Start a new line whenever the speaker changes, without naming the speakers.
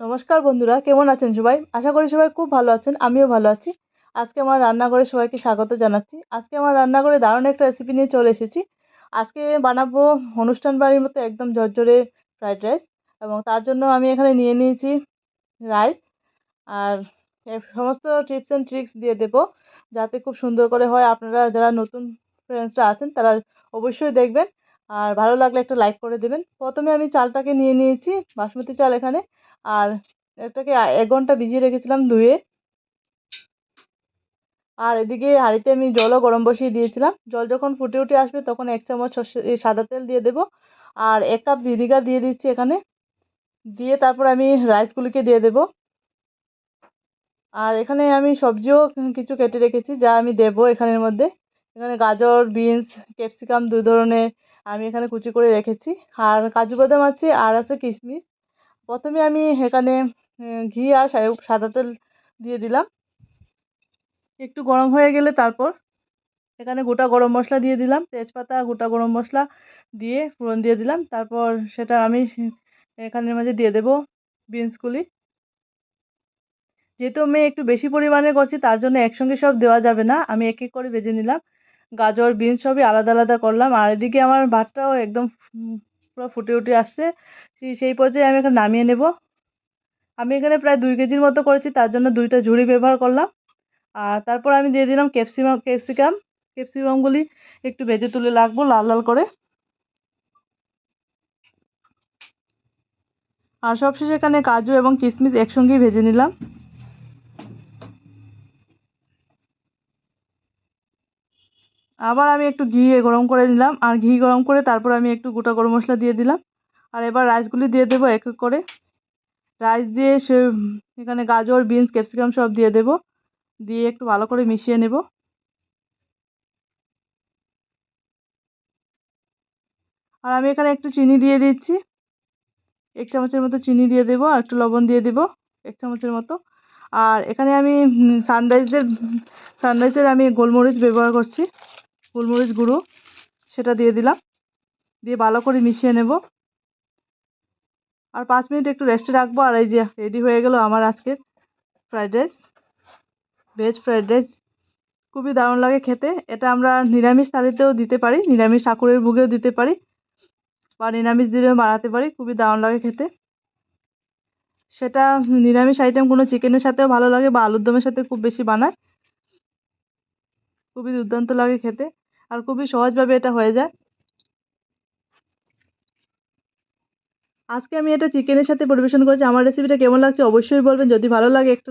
নমস্কার বন্ধুরা, কেমন আছেন সবাই? আশা করি সবাই খুব ভালো আছেন, আমিও ভালো আছি। আজকে আমার রান্নাঘরে সবাইকে স্বাগত জানাচ্ছি। আজকে আমার রান্নাঘরে দারুণ একটা রেসিপি নিয়ে চলে এসেছি। আজকে বানাবো অনুষ্ঠান বাড়ির মতো একদম ঝরঝরে ফ্রাইড রাইস এবং তার জন্য আমি এখানে নিয়ে নিয়েছি রাইস আর সমস্ত টিপস অ্যান্ড ট্রিক্স দিয়ে দেবো যাতে খুব সুন্দর করে হয়। আপনারা যারা নতুন ফ্রেন্ডসরা আছেন, তারা অবশ্যই দেখবেন। আর ভালো লাগলে একটা লাইক করে দেবেন। প্রথমে আমি চালটাকে নিয়ে নিয়েছি, বাসমতি চাল এখানে। আর এটাকে এক ঘণ্টা ভিজিয়ে রেখেছিলাম ধুয়ে। আর এদিকে হাঁড়িতে আমি জলও গরম বসিয়ে দিয়েছিলাম। জল যখন ফুটে উঠে আসবে তখন এক চামচ সাদা তেল দিয়ে দেবো। আর এক কাপ ভিনিগার দিয়ে দিচ্ছি এখানে। দিয়ে তারপর আমি রাইসগুলিকে দিয়ে দেবো। আর এখানে আমি সবজিও কিছু কেটে রেখেছি, যা আমি দেবো এখানের মধ্যে। এখানে গাজর, বিনস, ক্যাপসিকাম দু ধরনের আমি এখানে কুচি করে রেখেছি। আর কাজু বাদাম আছে, আর আছে কিশমিশ প্রথমে আমি এখানে ঘি আর সাদা তেল দিয়ে দিলাম। একটু গরম হয়ে গেলে তারপর এখানে গোটা গরম মশলা দিয়ে দিলাম। তেজপাতা, গোটা গরম মশলা দিয়ে ফোড়ন দিয়ে দিলাম। তারপর সেটা আমি এখানের মাঝে দিয়ে দেবো বিনসগুলি যেহেতু আমি একটু বেশি পরিমাণে করছি, তার জন্য একসঙ্গে সব দেওয়া যাবে না। আমি এক এক করে ভেজে নিলাম। গাজর, বিনস সবই আলাদা আলাদা করলাম। আর এদিকে আমার ভাতটাও একদম পুরো ফুটে উঠে আসছে। সেই পর্যায়ে আমি এখানে নামিয়ে নেব। আমি এখানে প্রায় দুই কেজির মতো করেছি, তার জন্য দুইটা ঝুড়ি ব্যবহার করলাম। আর তারপর আমি দিয়ে দিলাম ক্যাপসিমাম, ক্যাপসিকাম। ক্যাপসিকামগুলি একটু ভেজে তুলে লাগবো লাল লাল করে। আর সবশেষে এখানে কাজু এবং কিশমিশ একসঙ্গেই ভেজে নিলাম। আবার আমি একটু ঘি গরম করে নিলাম। আর ঘি গরম করে তারপর আমি একটু গোটা গরম মশলা দিয়ে দিলাম। আর এবার রাইসগুলি দিয়ে দেবো এক এক করে। রাইস দিয়ে সে, এখানে গাজর বিনস ক্যাপসিকাম সব দিয়ে দেবো। দিয়ে একটু ভালো করে মিশিয়ে নেব। আর আমি এখানে একটু চিনি দিয়ে দিচ্ছি। এক চামচের মতো চিনি দিয়ে দেবো আর একটু লবণ দিয়ে দেবো, এক চামচের মতো। আর এখানে আমি সানরাইজের সানরাইজের আমি গোলমরিচ ব্যবহার করছি। গোলমরিচ গুঁড়ো, সেটা দিয়ে দিলাম। দিয়ে ভালো করে মিশিয়ে নেব। আর পাঁচ মিনিট একটু রেস্টে রাখব। আর এই যে রেডি হয়ে গেল আমার আজকের fried rice veg fried rice খুবই দারুণ লাগে খেতে। এটা আমরা নিরামিষ থালিতেও দিতে পারি, নিরামিষ ঠাকুরের ভোগেও দিতে পারি বা নিরামিষ দিলেও বানাতে পারি। খুবই দারুণ লাগে খেতে। সেটা নিরামিষ আইটেম কোনো চিকেনের সাথেও ভালো লাগে বা আলুর দমের সাথে খুব বেশি বানায়। খুবই দুর্দান্ত লাগে খেতে। আর খুবই সহজভাবে এটা হয়ে যায়। আজকে আমি এটা চিকেনের সাথে পরিবেশন করেছি। আমার রেসিপিটা কেমন লাগছে অবশ্যই বলবেন। যদি ভালো লাগে একটু